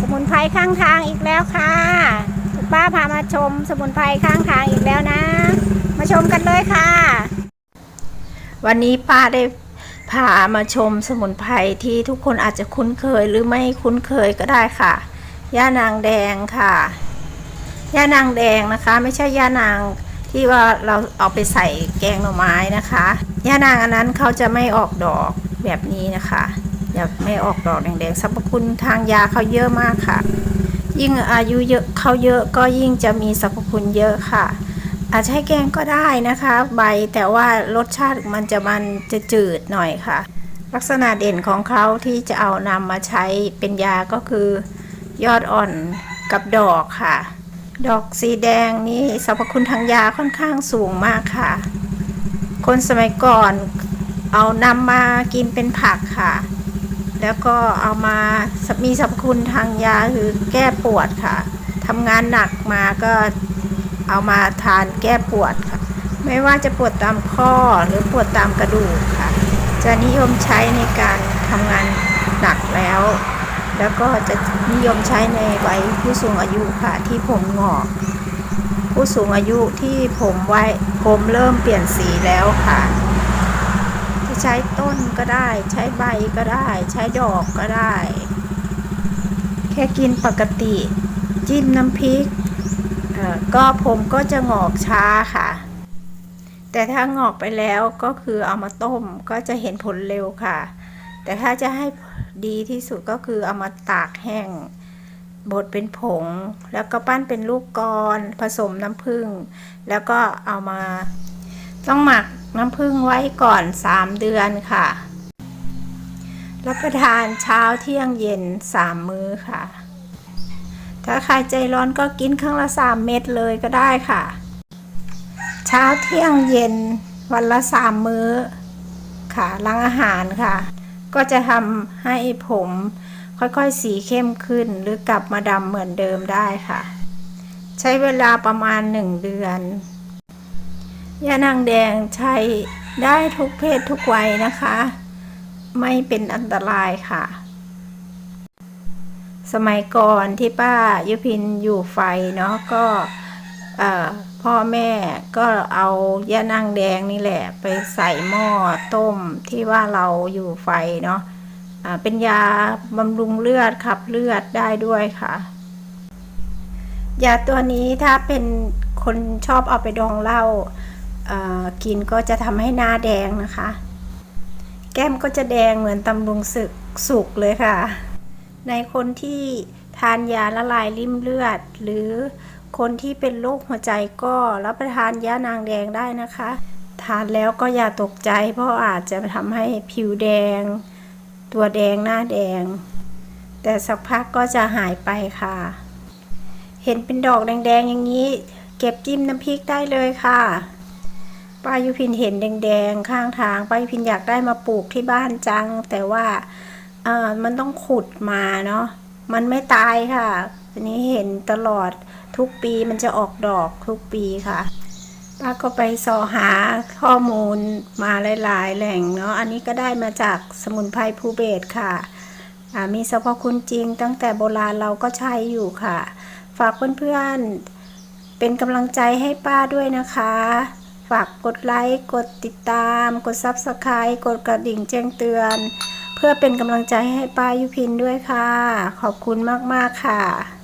สมุนไพรข้างทางอีกแล้วค่ะคุณป้าพามาชมสมุนไพรข้างทางอีกแล้วนะ มาชมกันเลยค่ะ วันนี้ป้าได้พามาชมสมุนไพรที่ทุกคนอาจจะคุ้นเคยหรือไม่คุ้นเคยก็ได้ค่ะย่านางแดงค่ะย่านางแดงนะคะ ไม่ใช่ย่านางที่ว่าเราเอาไปใส่แกงหน่อไม้นะคะย่านางอันนั้นเขาจะไม่ออกดอกแบบนี้นะคะ จะไม่ออกดอกแดงๆสรรพคุณทางยาเขาเยอะมากค่ะ ยิ่งอายุเยอะเขาเยอะก็ยิ่งจะมีสรรพคุณเยอะค่ะ อาจจะให้แกงก็ได้นะคะ ใบแต่ว่ารสชาติมันจะมันจะจืดหน่อยค่ะ ลักษณะเด่นของเขาที่จะเอานำมาใช้เป็นยาก็คือยอดอ่อนกับดอกค่ะ ดอกสีแดงนี่สรรพคุณทางยาค่อนข้างสูงมากค่ะ คนสมัยก่อนเอานำมากินเป็นผักค่ะ แล้วก็เอามามีสรรพคุณทางยาคือแก้ปวดค่ะทำงานหนักมาก็เอามาทานแก้ปวดค่ะ ไม่ว่าจะปวดตามข้อหรือปวดตามกระดูกค่ะ จะนิยมใช้ในการทำงานหนักแล้ว แล้วก็จะนิยมใช้ในวัยผู้สูงอายุค่ะที่ผมงอก ผู้สูงอายุที่ผมไว้ผมเริ่มเปลี่ยนสีแล้วค่ะจะ ใช้ต้นก็ได้ ใช้ใบก็ได้ ใช้ดอกก็ได้ แค่กินปกติ จิ้มน้ำพริกก็ผมก็จะงอกช้าค่ะ แต่ถ้างอกไปแล้วก็คือเอามาต้มก็จะเห็นผลเร็วค่ะ แต่ถ้าจะให้ดีที่สุดก็คือเอามาตากแห้งบดเป็นผง แล้วก็ปั้นเป็นลูกกลอนผสมน้ำผึ้งแล้วก็เอามา ต้องหมักน้ำผึ้งไว้ก่อน 3 เดือนค่ะ รับประทานเช้าเที่ยงเย็น 3 มื้อค่ะ ถ้าใครใจร้อนก็กินครั้งละ 3 เม็ดเลยก็ได้ค่ะ เช้าเที่ยงเย็นวันละ 3 มื้อค่ะหลังอาหารค่ะ ก็จะทำให้ผมค่อยๆ สีเข้มขึ้น หรือกลับมาดำเหมือนเดิมได้ค่ะ ใช้เวลาประมาณ 1 เดือน ยานางแดงใช้ได้ทุกเพศทุกวัยนะคะ ไม่เป็นอันตรายค่ะ สมัยก่อนที่ป้ายุพินอยู่ไฟเนาะก็พ่อแม่ก็เอายานางแดงนี่แหละไปใส่หม้อต้มที่ว่าเราอยู่ไฟเนาะเป็นยาบำรุงเลือดขับเลือดได้ด้วยค่ะ ยาตัวนี้ถ้าเป็นคนชอบเอาไปดองเหล้า กินก็จะทำให้หน้าแดงนะคะ แก้มก็จะแดงเหมือนตำลุงสึกสุกเลยค่ะ ในคนที่ทานยาละลายริ่มเลือด หรือคนที่เป็นโรคหัวใจก็รับประทานยานางแดงได้นะคะ ทานแล้วก็อย่าตกใจ เพราะอาจจะทำให้ผิวแดง ตัวแดงหน้าแดง แต่สักพักก็จะหายไปค่ะ เห็นเป็นดอกแดงๆอย่างนี้ เก็บจิ้มน้ำพริกได้เลยค่ะ ป้ายุพินเห็นแดงๆ ข้างทาง ป้ายุพินอยากได้มาปลูกที่บ้านจัง แต่ว่าเออมันต้องขุดมาเนาะมันไม่ตายค่ะอันนี้เห็นตลอดทุกปีมันจะออกดอกทุกปีค่ะ ป้าก็ไปสอหาข้อมูลมาหลาย ๆ แหล่งเนาะอันนี้ก็ได้มาจากสมุนไพรภูเบศค่ะมีสรรพคุณจริงตั้งแต่โบราณเราก็ใช้อยู่ค่ะ ฝากเพื่อนๆเป็นกำลังใจให้ป้าด้วยนะคะ ฝากกดไลค์ กดติดตาม กด Subscribe กดกระดิ่งแจ้งเตือน เพื่อเป็นกำลังใจให้ป้ายุพินด้วยค่ะ ขอบคุณมาก ๆ ค่ะ